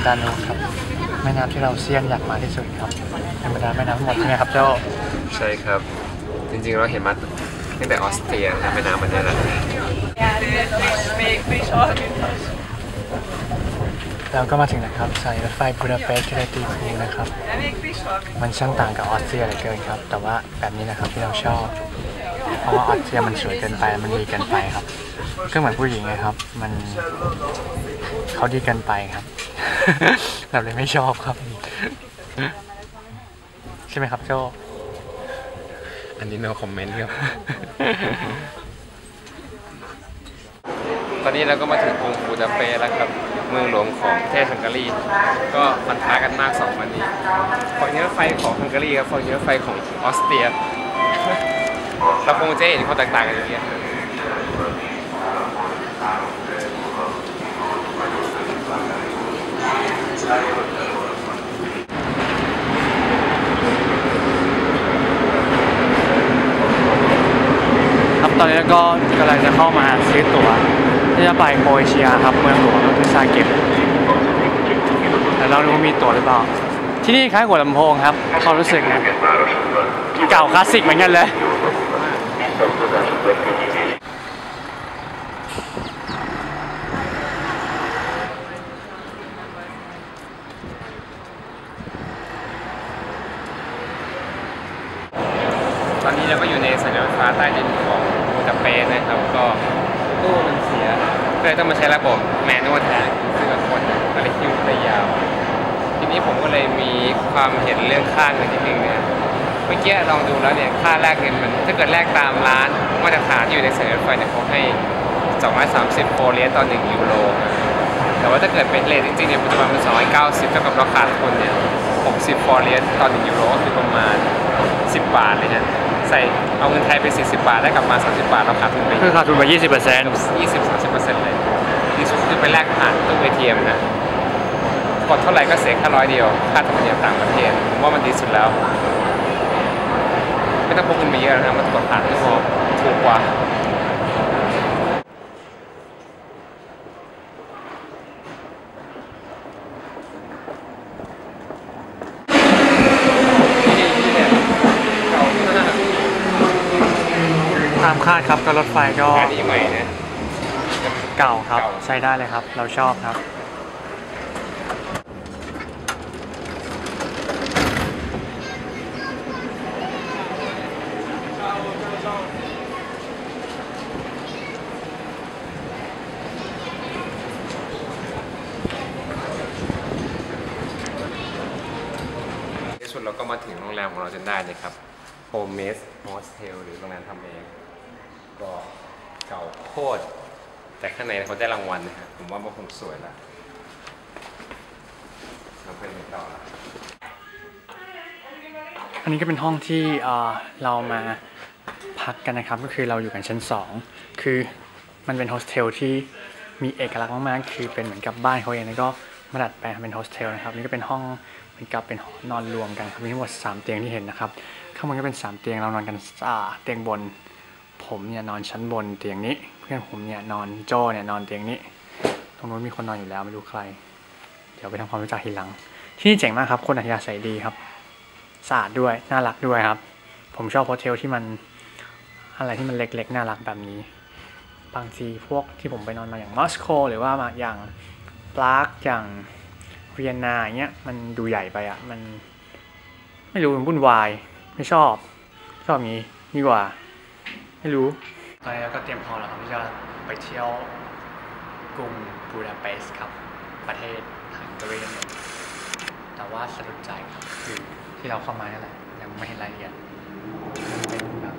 ำดานูบครับ แม่น้ำที่เราเซียนอยากมาที่สุดครับในบรรดาแม่น้ำทั้งหมดใช่ไหมครับเจ้าใช่ครับ จริงๆเราเห็นมาตั้งแต่ออสเตรียนะแม่น้ำมันเนี่ยแหละเราก็มาถึงนะครับสถานีรถไฟบูดาเปสต์ที่ได้ตีคูนะครับ มันช่างต่างกับออสเตรียเหลือเกินครับ แต่ว่าแบบนี้นะครับที่เราชอบ เพราะว่าออสเตรียมันสวยเกินไปมันดีเกินไปครับ ก็เหมือนผู้หญิงไงครับ มันเขาดีเกินไปครับ เราเลยไม่ชอบครับ ใช่ไหมครับโจอันนี้ no comment ครับ ตอนนี้เราก็มาถึงกรุงบูดาเปสต์แล้วครับ เมืองหลวงของประเทศฮังการี ก็ฟันท้ากันมากสองวันนี้ฝั่งนี้รถไฟของฮังการีกับฝั่งนี้รถไฟของออสเตรีย เราคงจะเห็นความแตกต่างกันอย่างเงี้ย ครับตอนนี้ก็กำลังจะเข้ามาซื้อตั๋วที่จะไปโครเอเชียครับเมืองหลวงก็คือซาเก็บแต่เราดูว่ามีตั๋วหรือเปล่าที่นี่คล้ายหัวลำโพงครับความรู้สึกนะเก่าคลาสสิกเหมือนกันเลย ตอนนี้เราก็อยู่ในสถานีรถไฟฟ้าใต้ดินของบูดาเปสต์นะครับ ก็ตู้มันเสียก็เลยต้องมาใช้ระบบแมนนวลแทนซึ่งกับคนอะไรคิวได้ยาว ทีนี้ผมก็เลยมี ความเห็นเรื่องค่าเงินนิดนึงเนี่ยเมื่อกี้ลองดูแล้วเนี่ยค่าแลกเงินมันถ้าเกิดแลกตามร้านมาตรฐานที่อยู่ในสถานีรถไฟเนี่ยเขาให้ 230โฟเลียสต่อ1ยูโรแต่ว่าถ้าเกิดเป็นเลทจริงๆเนี่ยปัจจุบันมัน290เท่ากับราคาทุนเนี่ย60ฟอร์เรียสต่อ1ยูโรก็คือประมาณ 10 บาทเลยนะใส่เอาเงินไทยไป 40 บาทได้กลับมา 30 บาทเราขาดทุนไปคือขาดทุนไป 20% 20-30%เลยดีสุดคือไปแลกผ่านตู้ ATM นะ กดเท่าไหร่ก็เสียแค่ร้อยเดียว ค่าธรรมเนียมต่างประเทศ ผมว่ามันดีสุดแล้ว ไม่ต้องพกเงินมาเยอะนะมันกดผ่านตู้ถูกกว่าตามคาดครับก็รถไฟก็อันนี้ใหม่นะ เก่าครับเก่าใช้ได้เลยครับ เราชอบครับ ในสุดเราก็มาถึงโรงแรมของเราจนได้เลยครับ Homemade Hostel หรือโรงแรมทำเอง ก็เก่าโคตร แต่ข้างในเขาได้รางวัลนะครับผมว่ามันคงสวยละเราไปไหนต่อละอันนี้ก็เป็นห้องที่เอ่อเรามาพักกันนะครับ ก็คือเราอยู่กันชั้น 2 คือมันเป็นโฮสเทลที่มีเอกลักษณ์มากๆ คือเป็นเหมือนกับบ้านเขาเองแล้วก็มาดัดแปลงเป็นโฮสเทลนะครับ นี่ก็เป็นห้อง เหมือนกับเป็นหอนอนรวมกันครับมีทั้งหมด3เตียงที่เห็นนะครับข้างบนก็เป็น 3 เตียงเรานอนกันอ่าเตียงบน ผมเนี่ยนอนชั้นบนเตียงนี้ เพื่อนผมเนี่ยนอนโจเนี่ยนอนเตียงนี้ ตรงนู้นมีคนนอนอยู่แล้วไม่รู้ใคร เดี๋ยวไปทำความรู้จักทีหลัง ที่นี่เจ๋งมากครับ คนอัธยาศัยดีครับสะอาดด้วยน่ารักด้วยครับ ผมชอบโฮเทลที่มันอะไรที่มันเล็กๆน่ารักแบบนี้ บางทีพวกที่ผมไปนอนมาอย่างมอสโกหรือว่ามาอย่างปรากอย่าง เวียนนาอย่างเงี้ยมันดูใหญ่ไปอะ มัน ไม่รู้มันวุ่นวาย ไม่ชอบ ชอบงี้ดีกว่า ไม่รู้ตอนนี้เราก็เตรียมพร้อมแล้วครับที่จะไปเที่ยวกรุงบูดาเปสต์ครับ ประเทศฮังการีแต่ว่าสะดุดใจครับคือที่เราเข้ามานั่นแหละยังไม่เห็นรายละเอียดเป็นแบบ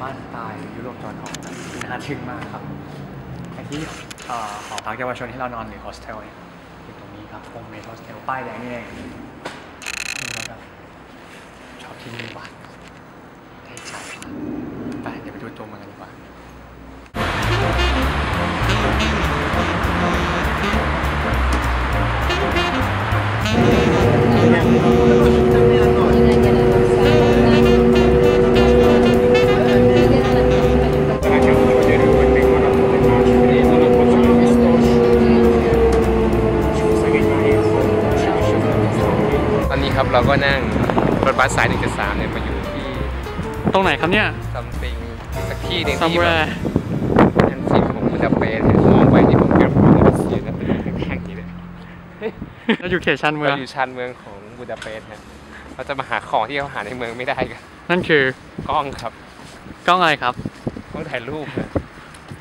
บ้านสไตล์ยุโรปตะวันออกนะน่าทึ่งมากครับไอที่เอ่อหอพักเยาวชนที่เรานอนหรือโฮสเทลเนี่ย ครับโฮมเมดโฮสเทลป้ายแดงนี่เองดูแล้วแบบชอบที่นี่ว่ะได้ใจไปเดี๋ยวไปดูตัวมันกันดีกว่า เราก็นั่งรถบัสสาย173เนี่ยมาอยู่ที่ตรงไหนครับเนี่ยซัมติงสักที่หนึ่งซัมที่แวแบบร์อันที่ของบูดาเปสต์เนี่ยมองไปนี่ผมเกิดผมรัสเซียนะเป็นแข้งๆนี่เลยเราอยู่เขตชันเมืองเราอยู่ชานเมืองของบูดาเปสต์ฮะเราจะมาหาของที่เขาหาในเมืองไม่ได้กันนั่นคือกล้องครับกล้องอะไรครับกล้องถ่ายรูปนะ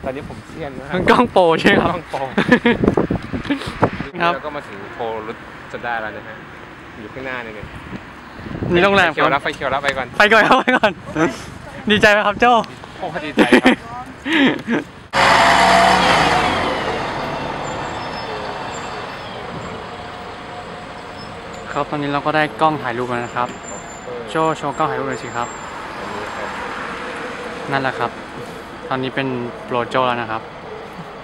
ตอนนี้ผมเซียนมากมันกล้องโปรใช่ไหมครับกล้องโปรครับแล้วก็มาถึงโพลรุดจะได้แล้วนะฮะ อยู่ข้างหน้าเนี่ยเนี่ยนี่โรงแรมไฟเขียวครัรับบไฟเขียวรับไปก่อนไปก่อนครับไปก่อน ดีใจไหมครับโจ้โอ้ดีใจครับครับตอนนี้เราก็ได้กล้องถ่ายรูปแล้วนะครับ โจ้โชว์กล้องถ่ายรูปเลยสิครับอันนี้ครับ นั่นแหละครับ ตอนนี้เป็นโปรโจแล้วนะครับ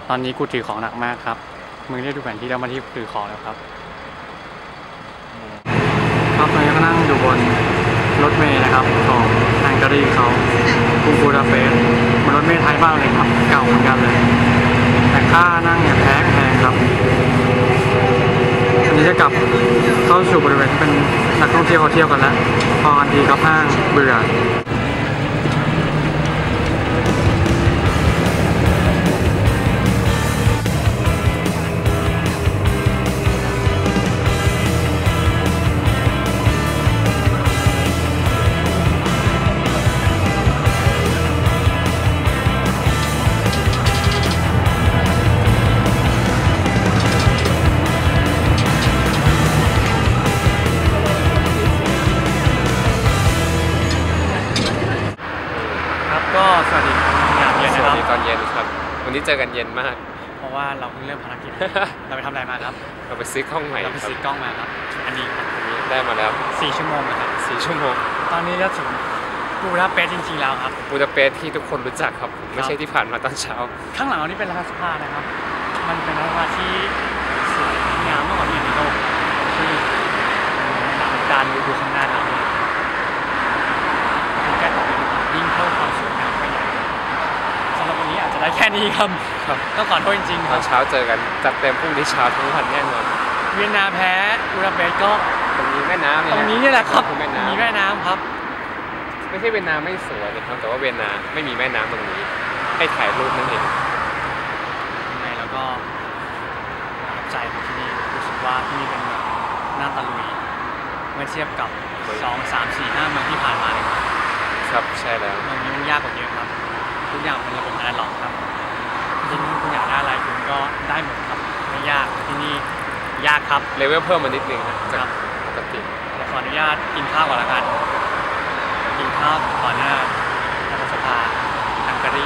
ตอนนี้กูถือของหนักมากครับ มึงเรียกดูแผนที่แล้วมาที่ถือของแล้วครับ ครับตอนนี้ก็นั่งอยู่บนรถเมล์นะครับของฮังการีเขากรุงบูดาเปสต์เหมันรถเมล์ไทยบ้างเลยครับเก่าเหมือนกันเลย แต่ค่านั่งเนี่ยแพงแพงครับอันนี้จะกลับเข้าสู่บริเวณที่เป็นนักท่องเที่ยวเขาเที่ยวกันแล้ว พอกันทีครับห้างเบื่อ เจอกันเย็นมาก เพราะว่าเราเพิ่งเริ่มภารกิจ เราไปทำอะไรมาครับ เราไปซื้อกล้องใหม่เราไปครับซื้อกล้องมาครับ อันนี้ครับวันนี้ได้มาแล้วสี่ชั่วโมงนะครับ4ชั่วโมง ตอนนี้ก็ถึงบูดาเปสต์จริงๆแล้วครับบูดาเปสต์ที่ทุกคนรู้จักครับ ไม่ใช่ที่ผ่านมาตอนเช้า ข้างหลังเรานี่เป็นรัฐสภานะครับ มันเป็นรัฐสภาที่สวยงามมากกว่าที่อื่นในโลกที่การดูดูข้างหน้า แค่นี้ครับครับต้องขอโทษจริงๆคตอรับนเช้าเจอกันจัดเต็มพรุ่งนี้เช้าทั้งวันแน่นอนเวียนนาแพ้บูดาเปสต์ก็ตรงนี้แม่น้ำเนี่ยตรงนี้นี่แหละครับอแม่น้มีแม่น้ำครับำไม่ใช่เวียนนาไม่สวยนะครับ แต่ว่าเวียนนาไม่มีแม่น้ำตรงนี้ ให้ถ่ายรูปนั่นเอง ยังไงแล้วก็ประทับใจของที่นี่รู้สึกว่าที่นี่เป็นเมืองน่าตะลุยเมื่อเทียบกับ 2 3 4 5เมืองที่ผ่านมาเลยครับครับใช่แล้ว เมืองนี้มันยากกว่าเยอะครับ ทุกอย่างเป็นระบบแอร์ล็อกครับที่นี่คุณอยากได้อะไรคุณก็ได้หมดครับไม่ยากที่นี่ยากครับเลเวลเพิ่มมานิดนึงนะคจารักบปกติเดี๋ยวขออนุญาตกินข้าวก่อนละกันกินข้าวก่อนหน้ารัฐสภาฮังการี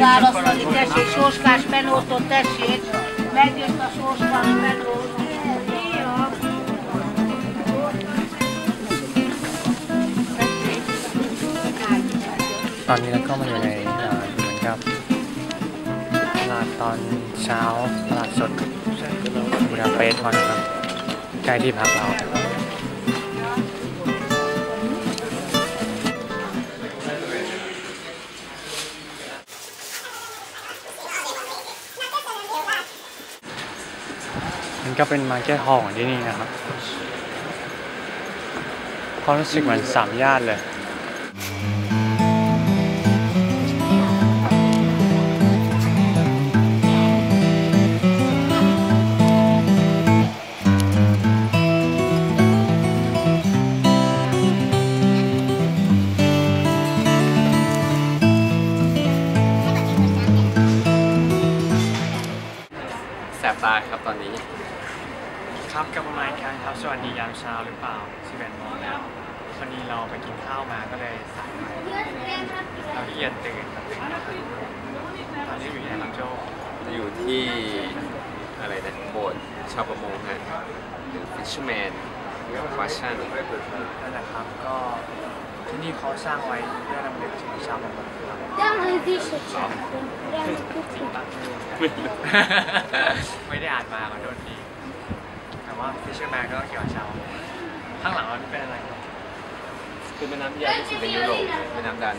választani, tessék, sóskás penótot, tessék. Megjött a sóskás penó. Jó. ตอนนี้เราก็มาอยู่ในเอ่อเหมือนกับตลาดตอนเช้าตลาดสดบูดาเปสต์ก่อนนะครับใกล้ที่พักเรา ก็เป็นมาร์เก็ตฮอลล์ของที่นี่นะครับความรู้สึกเหมือนสามย่านเลย ครับกลับมาอีกครั้งครับสวัสดียามเช้าหรือเปล่าสิบเอ็ดโมงแล้ววันนี้เราไปกินข้าวมาก็เลยสายเราที่เย็นตื่นตอนนี้อยู่ที่นบโจอยู่ที่อะไรนะโบสถ์ชาวประมงฮะหรือ fisherman กับ fashion นั่นแหละครับก็ที่นี่เขาสร้างไว้เพื่อรำลึกถึงชาวประมงครับได้เลยดิฉันจริงปะไม่ได้อ่านมาขอโทษที ว่าฟิชเชอร์แมนก็เกี่ยวกับชาวประมงข้างหลังเรานี่เป็นอะไรครับคือแม่น้ำที่ยาวที่สุดในยุโรปแม่น้ำดัน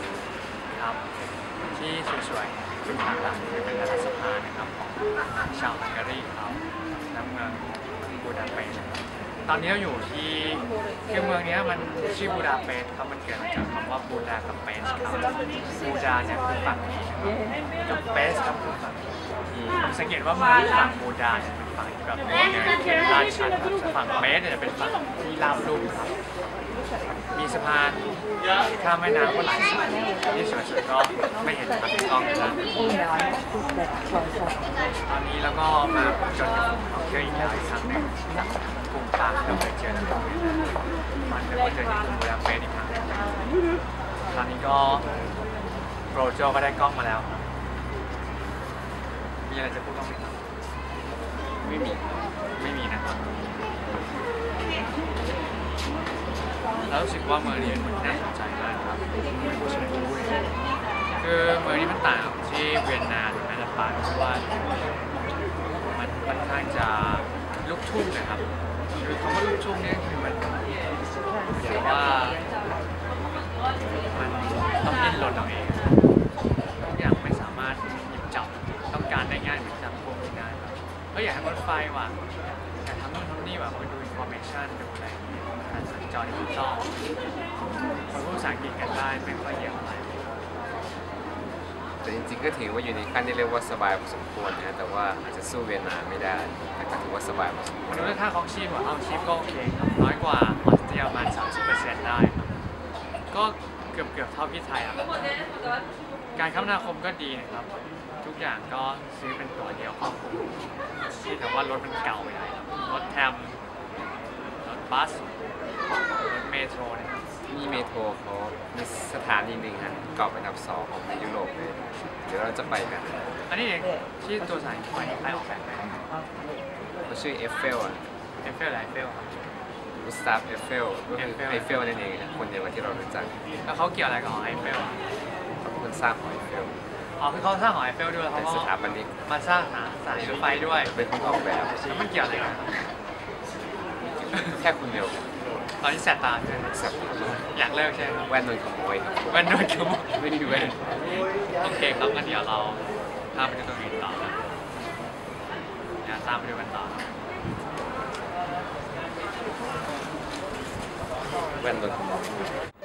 ครับที่สวยๆเป็นทางหลังคือเป็นรัฐสภานะครับของชาวฮังการีเขาน้ำเมืองบูดาเปสต์ตอนนี้เราอยู่ที่คือเมืองเนี้ยมันชื่อบูดาเปสต์ครับมันเกิดมาจากคำว่าบูดากับเปสต์ครับบูดาเนี่ยคือฝั่งนี้นะครับกับเปสต์ครับคือฝั่งนี้ผมสังเกตว่าเมืองฝั่งบูดาเนี่ยเป็น ฝั่งแบบเนินเขตลาดชันครับฝั่งเปสเนี่ยเป็นฝั่งที่ราบลุ่มครับ มีสะพานข้ามแม่น้ำก็หลายสายที่สวยๆก็ไม่เห็นทางกล้องนะตอนนี้แล้วก็มาจนของเที่ยวอีกแล้วอีกครั้งหนึ่งกรุงปรางเราเคยเจอแล้วมันจะมาเจอที่กรุงบูดาเปสอีกครั้งตอนนี้ก็โปรโจก็ได้กล้องมาแล้ว มีอะไรจะพูดบ้างไหมครับ ไม่มี ไม่มีนะครับแล้วรู้สึกว่าเมืองนี้มันน่าสนใจมากครับม่พูดเฉยพูคือเมืองนี้มันต่างที่เวียนนาหรือแม้แต่ปารีสเพราะว่ามันค่อนข้างจะลูกทุ่งนะครับคือคำว่าลูกทุ่งเนี่ยคือมันอย่างว่ามันต้องดิ้นรนเอาเอง ก็อยากให้รถไฟว่ะอยากทำนู่นทำนี่ว่ะมาดูอินโฟเมชันดูอะไรอย่างเงี้ยการสัญจรดิจิตอลคนพูดภาษาอังกฤษกันได้ไม่ค่อยเยอะเท่าไหร่แต่จริงๆก็ถือว่าอยู่ในขั้นที่เรียกว่าสบายพอสมควรนะแต่ว่าอาจจะสู้เวียนนาไม่ได้แต่ก็ถือว่าสบายพอสมควมารดูเรื่องค่าของชีพว่าเอาชีพก็โอเคครับน้อยกว่าออสเตรียประมาณ30%ได้ครับก็เกือบเกือบๆเท่าที่ไทยอะครับการคมนาคมก็ดีนะครับ ทุกอย่างก็ซื้อเป็นตัวเดียวครอบคลุมที่แต่ว่ารถมันเก่าไปหน่อยครับรถแทรมรถบัสรถเมโทรเนะครับนี่เมโทรเขามีสถานีหนึ่งฮะเกาะเป็นอันดับสองของในยุโรปเลย เดี๋ยวเราจะไปกันอันนี้เองที่ตัวสถานีไฟใครออกแบบให้เขาชื่อเอฟเฟลอะเอฟเฟลไลเฟลครับกุสตาฟเอฟเฟลก็คือ Eiffel ไอเฟลนั่นเองฮะคนเดียวกับที่เรารู้จักแล้วเขาเกี่ยวอะไรกับหอไอเฟลอะเขาเป็นคนสร้างหอไอเฟล อ๋อคือเขาสร้างหอไอเฟลด้วยแล้วเป็เขานก็สถาปนิกมาสร้างหาสถานีรถไฟด้วยเป็นคนออกแบบแล้วมันเกี่ยวอะไรกันครับแค่คนเดียวตอนนี้แสบตาใช่ไหมสับอยากเลิกใช่ไหมครับแว่นโดนขโมยครับแว่นด้วยคือไม่มีแว่นโอเคครับงั้นเดี๋ยวเราพาไปดูตรงอื่นต่อครับเดี๋ยวตามไปดูกันต่อครับแว่นโดนขโมย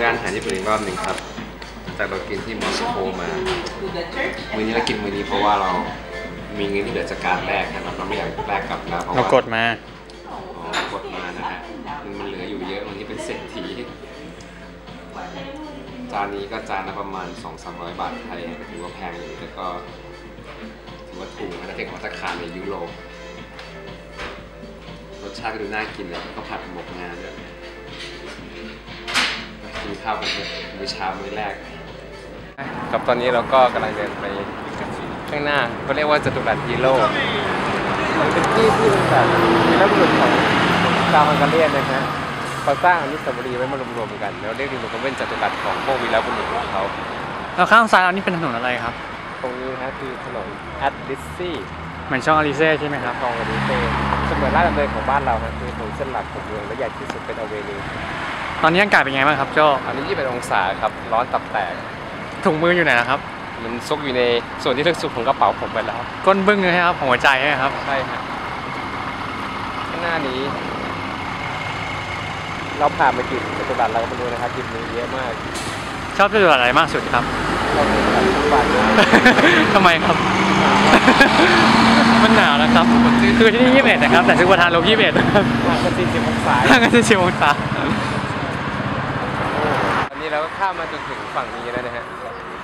ที่ร้านอาหารญี่ปุ่นอีกรอบหนึ่งครับ จากเรากินที่มอสโกมามื้อนี้เรากินมื้อนี้เพราะว่าเรามีเงินที่เหลือจากการแลกนะครับเราไม่อยากแลกกลับแล้วเพราะเราว่ากดมาอ๋อกดมานะฮะมันเหลืออยู่เยอะวันนี้เป็นเศรษฐีจานนี้ก็จานละประมาณ 2-300 บาทไทยถือว่าแพงอยู่แต่ก็ถือว่าถูกนะถ้าเทียบกับมาตรฐาในยุโรปรสชาติก็ดูน่ากินเลยก็ผัดหมกงานด้วย กินข้าวกันเถอะมื้อเช้ามื้อแรกครับตอนนี้เราก็กำลังเดินไปข้างหน้าก็เรียกว่าจตุรัสฮีโร่มันเป็นที่ที่เป็นแบบวีรบุรุษของชาวฮังการีนะฮะเขาสร้างอนุสาวรีย์ไว้มารวมๆกัน แล้วเรียกรวมๆกันเป็นจตุรัสของพวกวีรบุรุษของเขาแล้วข้างซ้ายเรานี่เป็นถนนอะไรครับ ตรงนี้นะฮะคือถนนแอดลิสซี่เหมือนช่องอลิเซ่ใช่ไหมครับคลองอดิเซ่เสมือนลาดดำเนินของบ้านเราครับคือถนนเส้นหลักของเมืองและใหญ่ที่สุดเป็นอเวนิว ตอนนี้อากาศเป็นไงบ้างครับโจตอนนี้21องศาครับ ร้อนตับแตก ถุงมืออยู่ไหนนะครับ มันซุกอยู่ในส่วนที่ลึกสุดของกระเป๋าผมไปแล้ว ก้นบึ้งเลยครับของหัวใจใช่ไหมครับ ใช่ฮะข้างหน้านี้ เราผ่านมากี่จตุรัสเราก็ไม่รู้นะครับจิมมีเยอะมาก ชอบจตุรัสอะไรมากสุดครับเราเป็นแบบทุกวันเลยทำไมครับ มันหนาวนะครับ คือที่นี่21นะครับ แต่ซื้อประทานลบ21นะครับห่างกัน40องศาห่างกันสิบองศาตอ นนี้เราก็ข้ามมาจนถึงฝั่งนี้แล้วนะฮะ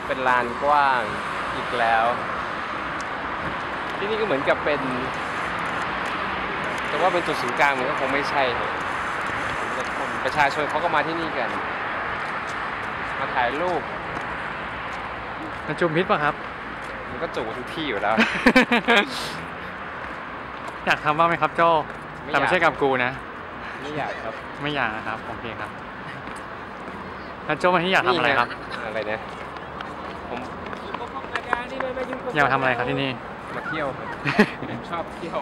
เป็นลานกว้างอีกแล้ว ที่นี่ก็เหมือนกับเป็น แต่ว่าเป็นจุดศูนย์กลางมันก็คงไม่ใช่ฮะประชาชนเขาก็มาที่นี่กัน มาถ่ายรูปมันจุมพิษป่ะครับ มันก็จูบทุกที่อยู่แล้ว อยากทำบ้างไหมครับโจไม่อยากแต่ไม่ใช่กับกูนะ ไม่อยากครับ ไม่อยากนะครับ โอเคครับ แล้วโจมาที่อยากทำอะไรครับนี่ฮอะไรนะผมอยากมาทำอะไรครับที่นี่ มาเที่ยวครับผมชอบเที่ยว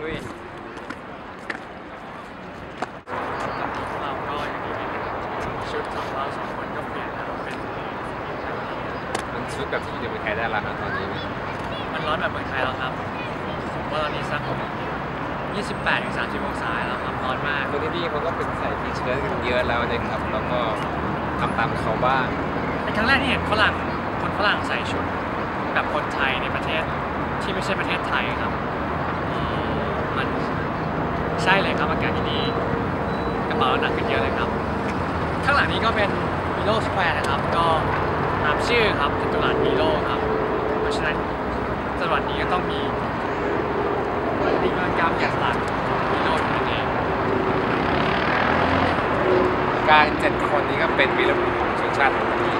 ดุย เราก็อย่างนี้ชุดของเราสองคนก็เปลี่ยนแล้วเป็น มันชุดแบบที่อยู่ในเมืองไทยได้แล้วนะตอนนี้ มันร้อนแบบเมืองไทยแล้วครับผมว่าตอนนี้สัก28ถึง30องศาแล้วครับร้อนมาก คนที่นี่เขาก็เป็นใส่ทีเชิ้ตกันเยอะแล้วนะครับ แล้วก็ทำตามเขาบ้าง เป็นครั้งแรกที่เห็นฝรั่งคน ฝรั่งใส่ชุดแบบคนไทยในประเทศที่ไม่ใช่ประเทศไทยครับมันใช่เลยครับอากาศที่นี่กระเป๋าหนักขึ้นเยอะเลยครับ ข้างหลังนี้ก็เป็นฮีโรสแควร์นะครับ ก็ตามชื่อครับจตุรัสฮีโร่ครับ เพราะฉะนั้นจังหวัดนี้ก็ต้องมีตีกลกรรมแกะสลักฮีโร่นั่นเองการเจ็ดคนนี้ก็เป็นวีรบุรุษชนชาติของที่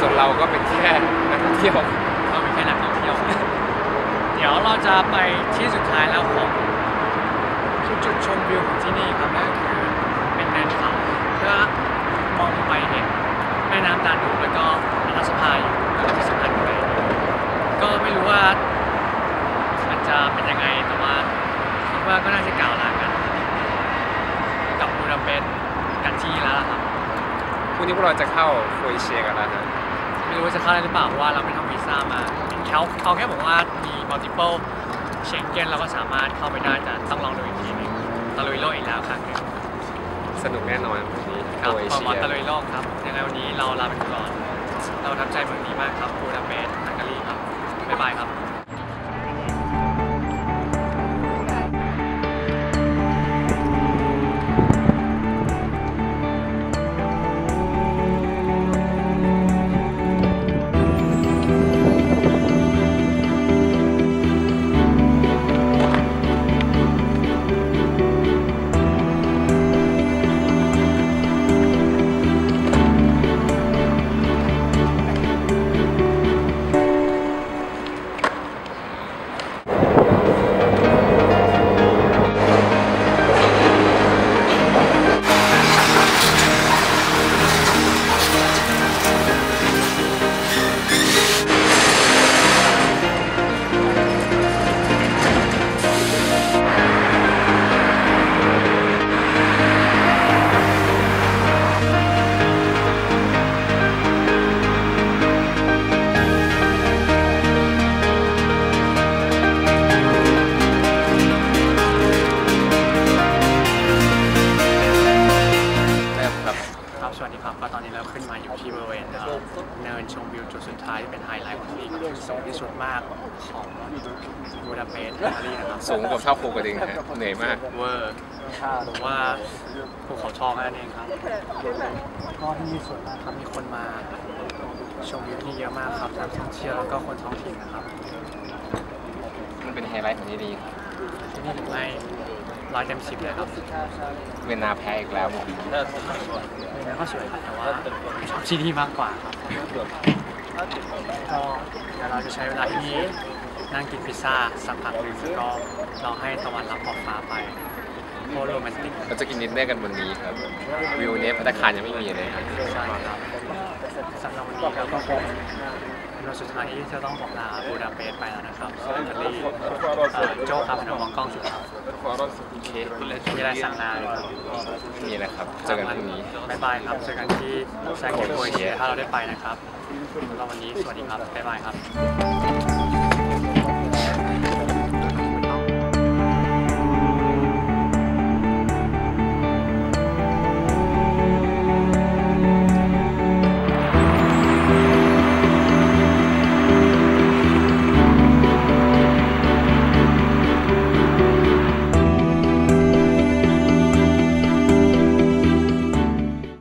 ส่วนเราก็เป็นแค่นักท่องเที่ยวเราเป็นแค่นักท่องเที่ยว เดี๋ยวเราจะไปที่สุดท้ายแล้วของจุดชมวิวของที่นี่ครับนั่นคือเป็นเนินเขาเพื่อมองไปเห็นแม่น้ำดานูบแล้วก็รัฐสภาอยู่แล้วก็ที่สำคัญเลยก็ไม่รู้ว่ามันจะเป็นยังไงแต่ว่าคิดว่าก็น่าจะกล่าวลากัน กับบูดาเปสต์กันที่แล้วล่ะครับพรุ่งนี้พวกเราจะเข้าครเอเชียกันแล้วนะ ไม่รู้ว่าจะเข้าได้หรือเปล่าเพราะว่าเราไม่ทำวีซ่ามาเขาเขาแค่บอกว่ามี multiple Schengen เราก็สามารถเข้าไปได้แต่ต้องลองดูอีกทีหนึงตะลุยโลกอีกแล้วครั้งหนึ่งสนุกแน่นอนวันนี้ครัโคบรเอพอเชีมอยตะลุยโลกครับยังไงวันนี้เราลาไปก่อน เราประทับใจเมืองนี้มากครับบูดาเปสต์ เวอร์ผมว่าภูเขาทองนั่นเองครับก็ที่นี่สวยมากครับมีคนมาชมวิวที่นี่เยอะมากครับทั้งท่องเที่ยวแล้วก็คนท้องถิ่นนะครับมันเป็นไฮไลท์ของที่นี่ที่นี่ผมให้ร้อยเต็มสิบเลยครับเวียนนาแพ้อีกแล้วผมแล้วก็สวยครับแต่ว่าชอบที่นี่มากกว่าครับก็เดี๋ยวเราจะใช้เวลาที่นี่นั่งกินพิซซ่าสักพักหนึ่งแล้วก็รอให้ตะวันรับขอบฟ้าไป โคตรโรแมนติกเราจะกินดินเนอร์กันวันนี้ครับวิวเนี้ยพัตตาคารยังไม่มีเลยครับใช่ครับสำหรับวันนี้เราก็คงเป็นวันสุดท้ายที่จะต้องบอกลาบูดาเปสต์ไปแล้วนะครับซึ่งอิตาลีเอ่อโจ้ครับน้องมองกล้องสิครับโอเคมีอะไรสั่งลาไหมครับมีอะไรครับเจอกันพรุ่งนี้บ๊ายบายครับเจอกันที่แซงเกตโคเอเชียถ้าเราได้ไปนะครับสำหรับวันนี้สวัสดีครับบ๊ายบายครับ